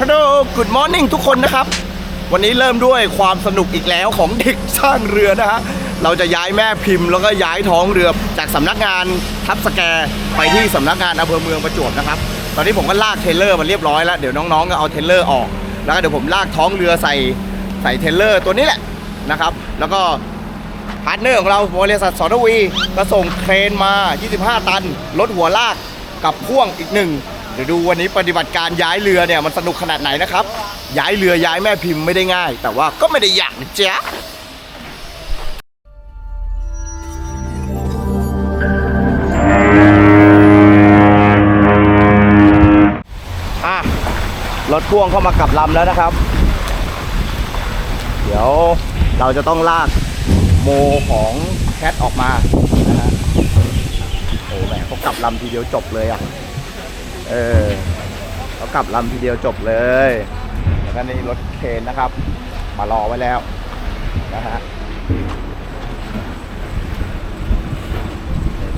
ฮัลโหล Good Morning ทุกคนนะครับ วันนี้เริ่มด้วยความสนุกอีกแล้วของเด็กสร้างเรือนะฮะ เราจะย้ายแม่พิมพ์ แล้วก็ย้ายท้องเรือจากสำนักงานทับสแกไปที่สำนักงานอำเภอเมืองประจวบนะครับ ตอนนี้ผมก็ลากเทเลอร์มาเรียบร้อยแล้ว เดี๋ยวน้องๆก็เอาเทเลอร์ออก แล้วก็เดี๋ยวผมลากท้องเรือใส่ใส่เทเลอร์ตัวนี้แหละนะครับ แล้วก็พาร์ทเนอร์ของเราบริษัทสอนวีก็ส่งเครนมา 25 ตัน รถหัวลากกับพ่วงอีกหนึ่ง เดี๋ยวดูวันนี้ปฏิบัติการย้ายเรือเนี่ยมันสนุกขนาดไหนนะครับ ย้ายเรือย้ายแม่พิมพ์ไม่ได้ง่าย แต่ว่าก็ไม่ได้ยากนะจ๊ะรถพ่วงเข้ามากับลำแล้วนะครับ เดี๋ยวเราจะต้องลากโมของแคทออกมานะฮะโอ้แหมเขากลับลำทีเดียวจบเลยอะ เออเขากลับลำทีเดียวจบเลยแล้วก็นี่รถเคนนะครับ มารอไว้แล้วนะฮะ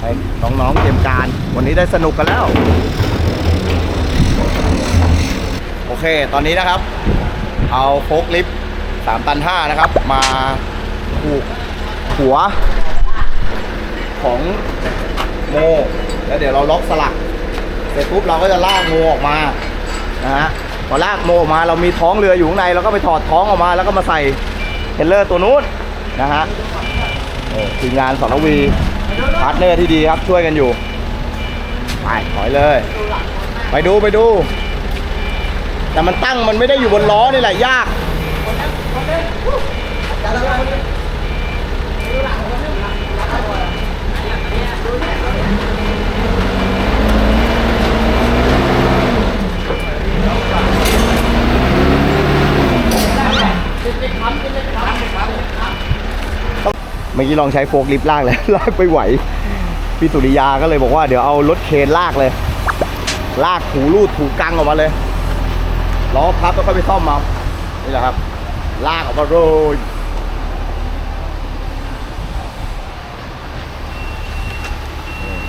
ให้น้องๆเตรียมการ วันนี้ได้สนุกกันแล้ว โอเค ตอนนี้นะครับ เอาโฟกลิฟต์3ตัน5นะครับ มาผูกหัวของโม แล้วเดี๋ยวเราล็อกสลัก เสร็จปุ๊บเราก็จะลากโมออกมานะฮะพอลากโมออกมาเรามีท้องเรืออยู่ข้างในเราก็ไปถอดท้องออกมา แล้วก็มาใส่เทรลเลอร์ตัวนู้นนะฮะเออทีมงานสอนวีพาร์ทเนอร์ที่ดีครับช่วยกันอยู่ไปถอยเลย ไปดูไปดู แต่มันตั้งมันไม่ได้อยู่บนล้อนี่แหละยาก มื่อกี้ลองใช้โฟกลิฟต์ลากเลยลากไปไหว พี่สุริยาก็เลยบอกว่าเดี๋ยวเอารถเคนลากเลย ลากถูรูดถูกังออกมาเลยล้อพับแล้วก็ไปซ่อมมานี่แหละครับ ลากออกมาโรย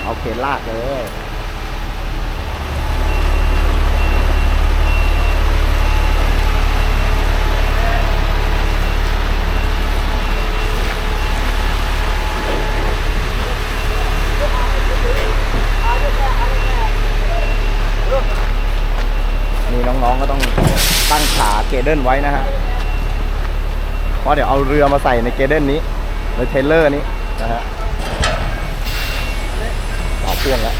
เอาเคนลากเลย น้องก็ต้องตั้งขาเกเดิลไว้นะฮะเพราะเดี๋ยวเอาเรือมาใส่ในเกเดิลนี้ในเทรลเลอร์นี้นะฮะต่อพ่วงแล้ว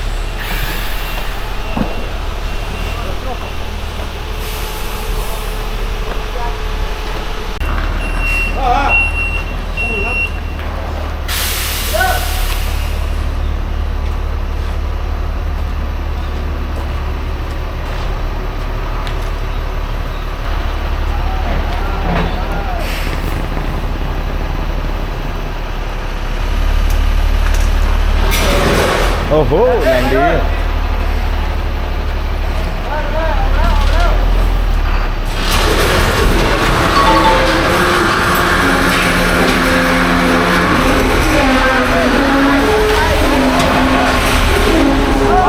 โอ้โหแรงดี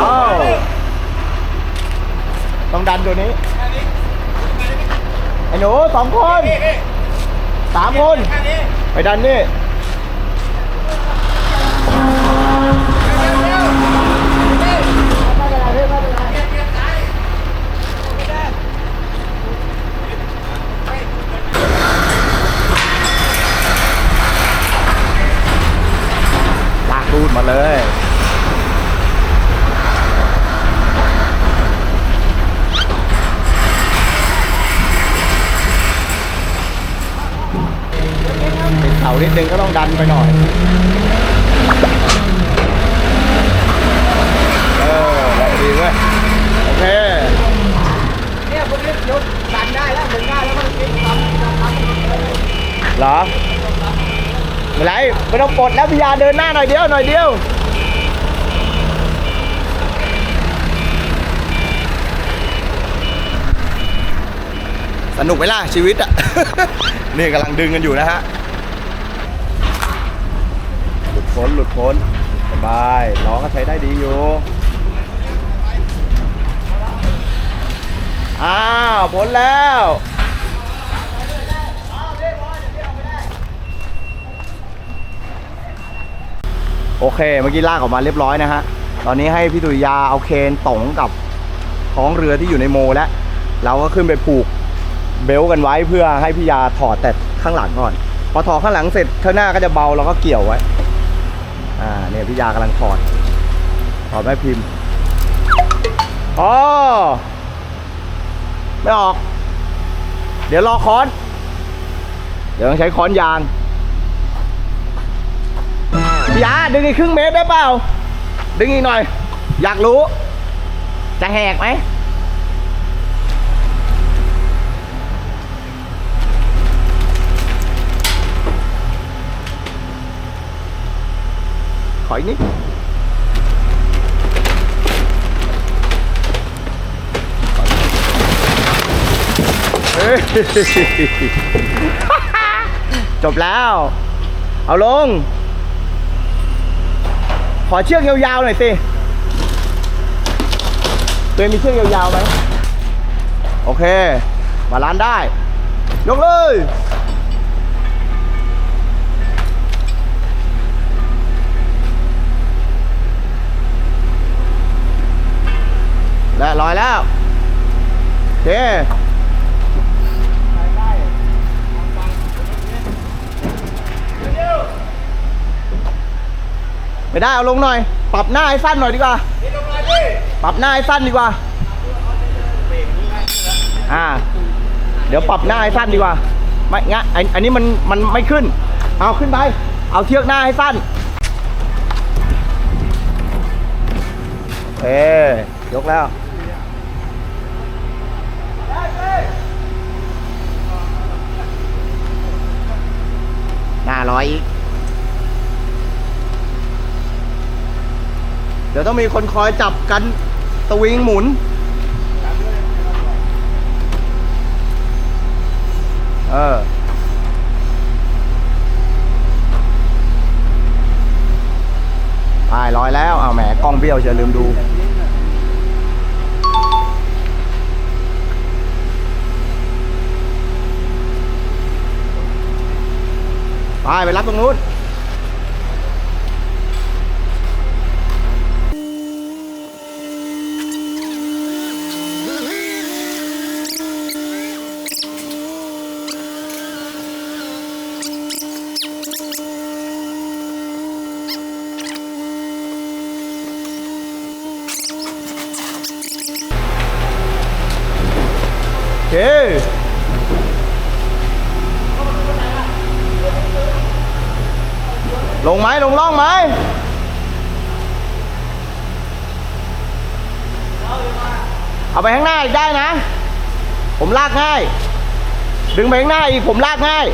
อ้าวต้องดันตัวนี้ ไอ้หนูสองคนสามคน ไปดันนี่ ลากรูดมาเลย เป็ นิดนึงก็ต้องดันไปหน่อยเออแรงดีเว้ยโอเคเนี่ยพวกนี้ยกดันได้แล้วหมุนได้แล้วมันฟิตทำเหรอไม่ไรไม่ต้องปลดแล้วพี่ยาเดินหน้าหน่อยเดียวหน่อยเดียวสนุกไหมล่ะชีวิตอะ นี่กำลังดึงกันอยู่นะฮะ พ้นหลุดพ้นสบายล้อก็ใช้ได้ดีอยู่ อ้าวพ้นแล้วโอเค เมื่อกี้ลากออกมาเรียบร้อยนะฮะ ตอนนี้ให้พี่ตุยยาเอาเคนตงกับท้องเรือที่อยู่ในโมแล้ว เราก็ขึ้นไปผูกเบลกันไว้เพื่อให้พี่ยาถอดแต่ข้างหลังก่อน พอถอดข้างหลังเสร็จข้างหน้าก็จะเบาเราก็เกี่ยวไว้ อ่าเนี่ยพี่ยากำลังถอดถอดแม่พิมพ์อ๋อไม่ออก เดี๋ยวรอค้อน เดี๋ยวต้องใช้ค้อนยางพี่ยาดึงอีกครึ่งเมตรได้เปล่า ดึงอีกหน่อย อยากรู้ จะแหกไหม ออีกนิดเฮ้ยจบแล้ว เอาลง ขอเชือกยาวๆหน่อยสิตัวเองมีเชือกยาวๆไหมโอเคมาล้านได้ ยกเลย และลอยแล้วโอเคไม่ได้เอาลงหน่อย ปรับหน้าให้สั้นหน่อยดีกว่า ปรับหน้าให้สั้นดีกว่า อ่า เดี๋ยวปรับหน้าให้สั้นดีกว่า ไม่งะอันนี้มันมันไม่ขึ้น เอาขึ้นไป เอาเชือกหน้าให้สั้นเอ้ยกแล้ว ห้าร้อยอีก เดี๋ยวต้องมีคนคอยจับกันสวิงหมุน เออตายร้อยแล้ว เอาแหมกล้องเบี้ยวจะลืมดู ไปไปรับตรงนู้นโอเค ลงไหมลงล่องไหมเอาไปข้างหน้าอีกได้นะ ผมลากง่าย ดึงไปข้างหน้าอีกผมลากง่าย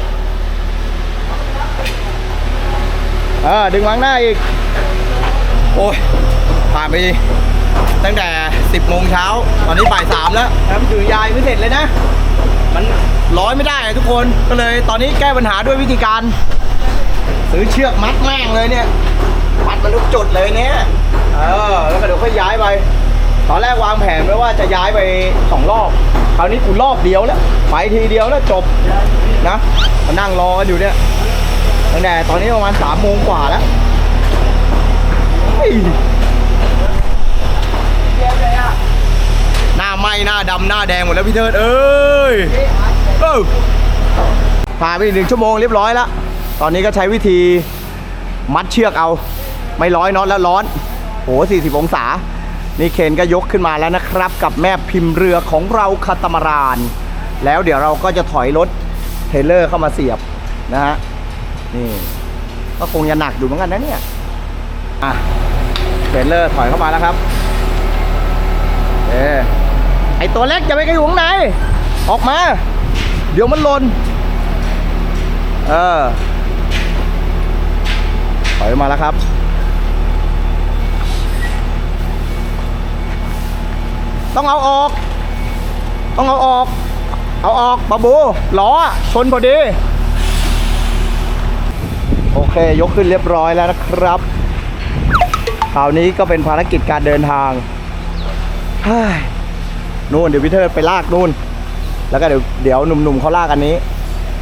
เออดึงมางหน้าอีก โอ้ยผ่านไปตั้งแต่ 10โมงเช้า ตอนนี้บ่ายสามแล้วแล้วถือยายไม่เสร็จเลยนะ มันร้อยไม่ได้ทุกคนก็เลยตอนนี้แก้ปัญหาด้วยวิธีการ ซื้อเชือกมัดแม่งเลยเนี่ยมัดมันทุกจุดเลยเนี่ยเออแล้วก็เดี๋ยวค่อยย้ายไป ตอนแรกวางแผนไว้ว่าจะย้ายไปสองรอบคราวนี้กูรอบเดียวแล้วไปทีเดียวแล้วจบนะมานั่งรอกันอยู่เนี่ยตั้งแต่ตอนนี้ประมาณสามโมงกว่าแล้วหน้าไหม้หน้าดำหน้าแดงหมดแล้วพี่เทิดเอ้ยเออผ่านไปหนึ่งชั่วโมงเรียบร้อยแล้ว ตอนนี้ก็ใช้วิธีมัดเชือกเอา ไม่ร้อยน็อตแล้วร้อนโห40 องศา นี่เคนก็ยกขึ้นมาแล้วนะครับ กับแม่พิมพ์เรือของเราคาตามาราน แล้วเดี๋ยวเราก็จะถอยรถเทเลอร์เข้ามาเสียบนะฮะนี่ก็คงจะหนักอยู่เหมือนกันนะเนี่ยอะเทเลอร์ถอยเข้ามาแล้วครับเออไอตัวเล็กจะไปกระอยู่ข้างในออกมา เดี๋ยวมันหล่นเออ ถอยมาแล้วครับ ต้องเอาออก ต้องเอาออก เอาออกบาบูล้อชนพอดี โอเค ยกขึ้นเรียบร้อยแล้วนะครับ คราวนี้ก็เป็นภารกิจการเดินทางนู่นเดี๋ยวพี่เทิดไปลากนู่น แล้วก็เดี๋ยวเดี๋ยวหนุ่มๆเขาลากอันนี้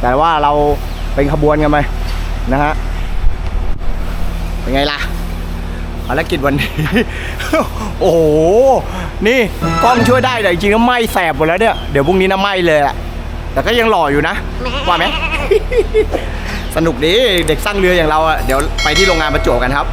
แต่ว่าเราเป็นขบวนกันไหมนะฮะ เป็นไงล่ะภารกิจวันนี้ โอ้โห นี่กล้องช่วยได้แต่จริงๆก็ไหม้แสบหมดแล้วเนี่ย เดี๋ยวพรุ่งนี้นะไหม้เลยอะแต่ก็ยังหล่ออยู่นะ ว่าไหม สนุกดี เด็กสร้างเรืออย่างเราอะเดี๋ยวไปที่โรงงานประจวบกันครับ